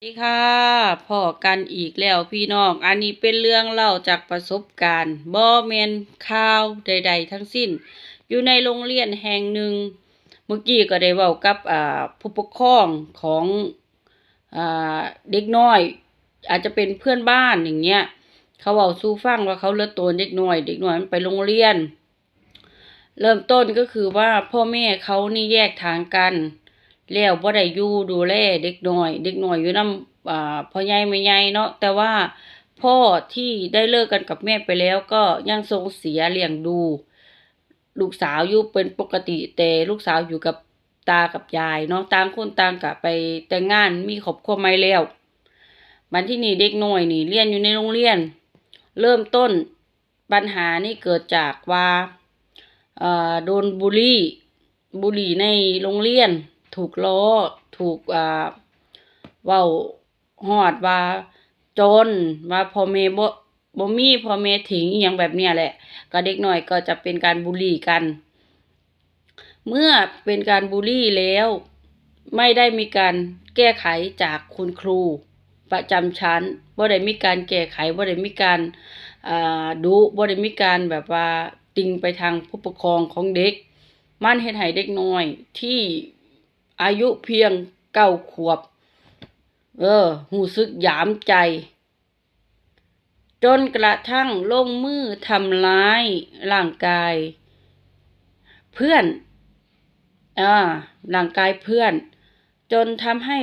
สวัสดีค่ะพ่อกันอีกแล้วพี่น้อง อันนี้เป็นเรื่องเล่าจากประสบการณ์บ่แมนข่าวใด ๆ ทั้งสิ้น อยู่ในโรงเรียนแห่งหนึ่ง เมื่อกี้ก็ได้เว้ากับผู้ปกครองของอเด็กน้อย อาจจะเป็นเพื่อนบ้านอย่างเงี้ย เขาเว้าสู่ฟังว่าเขาเลือดตัวเด็กน้อย เด็กน้อยมันไปโรงเรียน เริ่มต้นก็คือว่าพ่อแม่เขานี่แยกทางกัน แล้วบ่ได้อยู่ดูแลเด็กน้อย เด็กน้อยอยู่นำอ่าพ่อใหญ่แม่ใหญ่เนาะแต่ว่าพ่อที่ได้เลิกกันกับแม่ไปแล้วก็ยังทรงเสียเลี้ยงดู ลูกสาวอยู่เป็นปกติแต่ลูกสาวอยู่กับตากับยายเนาะต่างคนต่างก็ไปแต่งงานมีครอบครัวใหม่แล้วบัดที่นี่เด็กน้อยนี่เรียนอยู่ในโรงเรียน เริ่มต้นปัญหานี่เกิดจากว่าอ่อโดนบุลลี่บุลลี่ในโรงเรียน ถูกล้อถูกอ่าเว้าฮอดว่าจนว่าพ่อแม่บ่บ่มีพ่อแม่ทิ้งอหยังแบบเนี้ยแหละ ก็เด็กน้อยก็จะเป็นการบุลลี่กัน เมื่อเป็นการบุลลี่แล้ว ไม่ได้มีการแก้ไขจากคุณครู ประจำชั้นบ่ได้มีการแก้ไขบ่ได้มีการอ่าดุบ่ได้มีการแบบว่าติงไปทางผู้ปกครองของเด็ก มันเฮ็ดให้เด็กน้อยที่ อายุเพียงเก้าขวบ เออรู้สึกหยามใจ จนกระทั่งลงมือทำร้ายร่างกาย เพื่อนอ่าร่างกายเพื่อน จนทำให้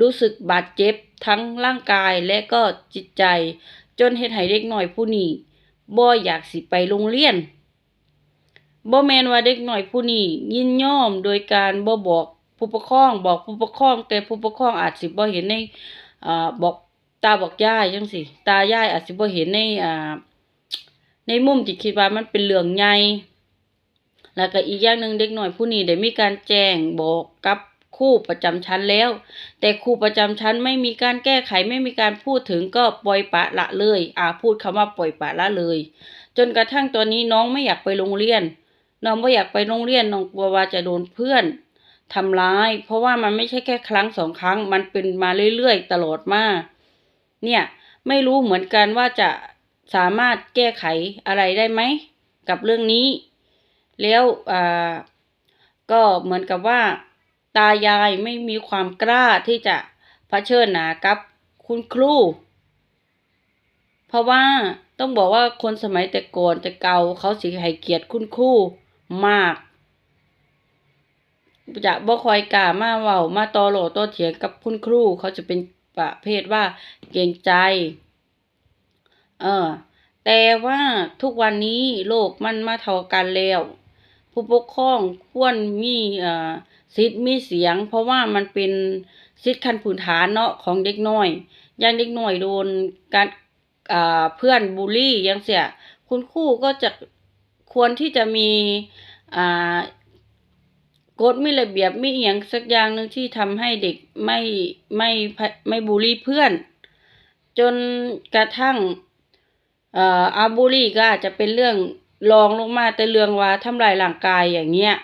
รู้สึกบาดเจ็บทั้งร่างกายและก็จิตใจ จนเฮ็ดให้เด็กหน้อยผู้นี้บ่อยากสิไปโรงเรียนบ่แมนว่าเด็กหน้อยผู้นี้ยินยอมโดยการบ่บอก ผู้ปกครองบอกผู้ปกครอง แต่ผู้ปกครองอาจสิบ่เห็นในอ่าบอกตาบอกยายจังซี้ตายายอาจสิบ่เห็นในอ่าในมุมที่คิดว่ามันเป็นเรื่องใหญ่แล้วก็อีกอย่างหนึ่งเด็กหน้อยผู้นี้ได้มีการแจ้งบอกกับครูประจำชั้นแล้ว แต่ครูประจำชั้นไม่มีการแก้ไขไม่มีการพูดถึงก็ปล่อยปละละเลย อ่าพูดคำว่าปล่อยปละละเลย จนกระทั่งตอนนี้น้องไม่อยากไปโรงเรียน น้องไม่อยากไปโรงเรียนน้องกลัวว่าจะโดนเพื่อน ทำร้าย เพราะว่ามันไม่ใช่แค่ครั้งสองครั้ง มันเป็นมาเรื่อยๆตลอดมาเนี่ยไม่รู้เหมือนกันว่าจะสามารถแก้ไขอะไรได้ไหมกับเรื่องนี้ แล้วอ่าก็เหมือนกับว่าตายายไม่มีความกล้าที่จะเผชิญหนากับคุณครู เพราะว่าต้องบอกว่าคนสมัยแต่ก่อนแต่เก่าเขาสิให้เกียรติคุณครูมาก จะบ่คอยกล้ามาเว้ามาต่อโลต่อเถียงกับคุณครู เขาจะเป็นประเภทว่าเกรงใจ เออ แต่ว่าทุกวันนี้โลกมันมาเท่ากันแล้ว ผู้ปกครองควรมีเอ่อสิทธิ์มีเสียง เพราะว่ามันเป็นสิทธิ์ขั้นพื้นฐานเนาะของเด็กน้อยอย่างเด็กน้อยโดนการอ่าเพื่อนบูลลี่จังซี้คุณครูก็จะควรที่จะมีอ่า กฎไมีระเบียบไมีอิหยังสักอย่างหนึ่งที่ทำให้เด็กไม่ไม่ไม่บูลลี่เพื่อน จนกระทั่งอาบูลลี่ก็อาจจะเป็นเรื่องรองลงมาแต่เรื่องว่าทำลายร่างกายอย่างเงี้ย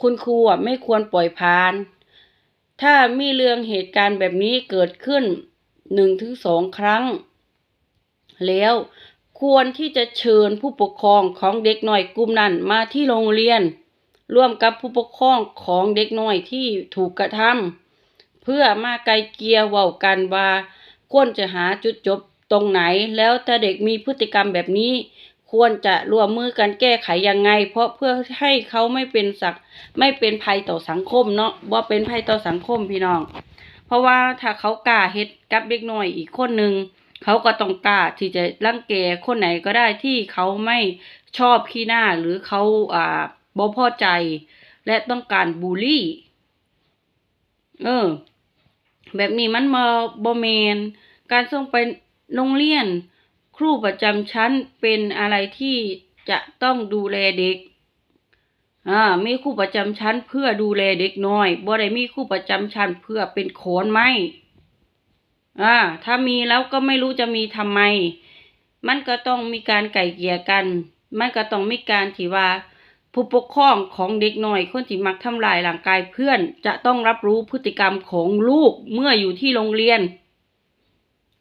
คุณครูอะไม่ควรปล่อยผ่าน ถ้ามีเรื่องเหตุการณ์แบบนี้เกิดขึ้นหนึ่งถึงสองครั้ง แล้วควรที่จะเชิญผู้ปกครองของเด็กหน้อยกลุ่มนั้นมาที่โรงเรียน ร่วมกับผู้ปกครองของเด็กน้อยที่ถูกกระทำเพื่อมาไกลเกลียเว้ากันว่าควรจะหาจุดจบตรงไหน แล้วถ้าเด็กมีพฤติกรรมแบบนี้ ควรจะร่วมมือกันแก้ไขยังไง เพราะเพื่อให้เขาไม่เป็นสักไม่เป็นภัยต่อสังคมเนาะว่าเป็นภัยต่อสังคมพี่น้อง เพราะว่าถ้าเขากล้าเฮ็ดกับเด็กน้อยอีกคนหนึ่งเขาก็ต้องกล้าที่จะรังแกคนไหนก็ได้ที่เขาไม่ชอบขี้หน้าหรือเขาอ่า บ่พอใจ และต้องการบูลลี่ เออ แบบนี้มันบ่บ่แมน การส่งไปโรงเรียน ครูประจำชั้นเป็นอะไรที่จะต้องดูแลเด็กอ่ามีครูประจำชั้นเพื่อดูแลเด็กน้อยบ่ได้มีครูประจำชั้นเพื่อเป็นโขนไม้อ่าถ้ามีแล้วก็ไม่รู้จะมีทำไม มันก็ต้องมีการไก่เกี่ยกัน มันก็ต้องมีการที่ว่า ผู้ปกครองของเด็กน้อยคนที่มักทำลายร่างกายเพื่อน จะต้องรับรู้พฤติกรรมของลูกเมื่ออยู่ที่โรงเรียน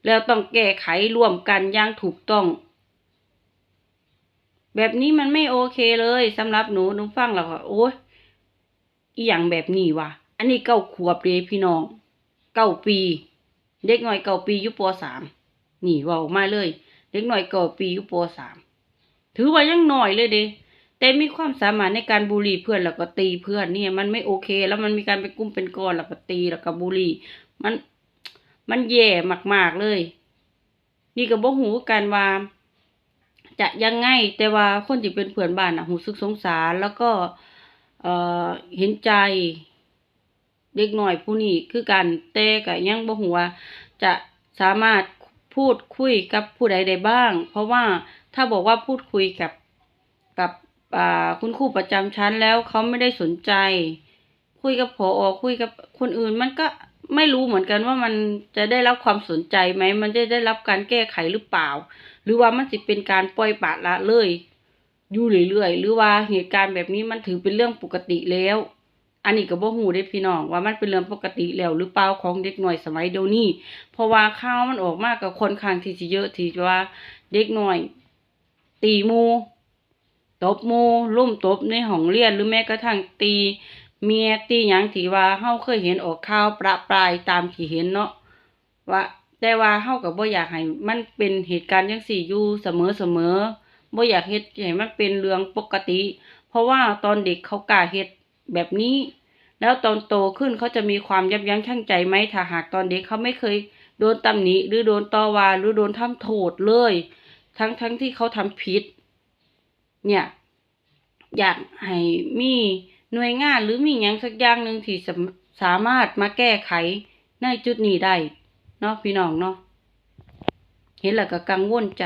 แล้วต้องแก้ไขร่วมกันอย่างถูกต้อง แบบนี้มันไม่โอเคเลยสำหรับหนูหนูฟังแล้วก็โอ้ยอีหยังแบบนี้วะอันนี้เก้าขวบเลยพี่น้องเก้าปี เด็กน้อยเก้าปียู่ปสามนี่ว่าออกมาเลย เด็กน้อยเก้าปียู่ปสามถือว่ายังหน้อยเลยเด้ แต่มีความสามารถในการบูลลี่เพื่อนแล้วก็ตีเพื่อนเนี่ย มันไม่โอเค แล้วมันมีการเป็นกลุ่มเป็นก้อนแล้วก็ตีแล้วก็บูลลี่ มันมันแย่มาก ๆเลย นี่ก็บ่หูกันว่า จะยังไงแต่ว่าคนที่เป็นเพื่อนบ้านน่ะหูสึกสงสารแล้วก็เออเห็นใจเด็กหน้อยผู้นี้คือกันแต่ก็ยังบ่ฮู้ว่าจะสามารถพูดคุยกับผู้ใดได้บ้าง เพราะว่าถ้าบอกว่าพูดคุยกับกับ คุณครูประจำชั้นแล้วเขาไม่ได้สนใจ คุยกับผออคุยกับคนอื่น มันก็ไม่รู้เหมือนกันว่ามันจะได้รับความสนใจไหมมันจะได้รับการแก้ไขหรือเปล่า หรือว่ามันสิเป็นการปล่อยปละละเลยอยู่เรื่อยๆหรือว่าเหตุการณ์แบบนี้มันถือเป็นเรื่องปกติแล้ว อันนี้ก็บ่ฮู้เด้พี่น้องว่ามันเป็นเรื่องปกติแล้วหรือเปล่าของเด็กหน้อยสมัยเดี๋ยวนี้เพราะว่าข่าวมันออกมากกับคนข้างที่เยอะที่ว่าเด็กหน้อย ตีมู ตบมูลุ่มตบในห้องเรียนหรือแม้กระทั่งตี เมียตีหยังที่ว่าเฮาเคยเห็นออกข่าวประปรายตามที่เห็นเนาะว่าแต่ว่าเฮาก็บ่อยากให้มันเป็นเหตุการณ์จังซี่อยู่เสมอเสมอบ่อยากเฮ็ดให้มันเป็นเรื่องปกติ เพราะว่าตอนเด็กเขากล้าเฮ็ดแบบนี้ แล้วตอนโตขึ้นเขาจะมีความยับยั้งชั่งใจไหมถ้าหากตอนเด็กเขาไม่เคยโดนตำหนิหรือโดนต่อว่าหรือโดนทำโทษเลย ทั้งทั้งที่เขาทำผิด เนี่ย อยากให้มีหน่วยงานหรือมีอย่างสักอย่างหนึ่งที่สามสามารถมาแก้ไขในจุดนี้ได้เนาะพี่น้องเนาะเห็นแล้วก็กังวลใจ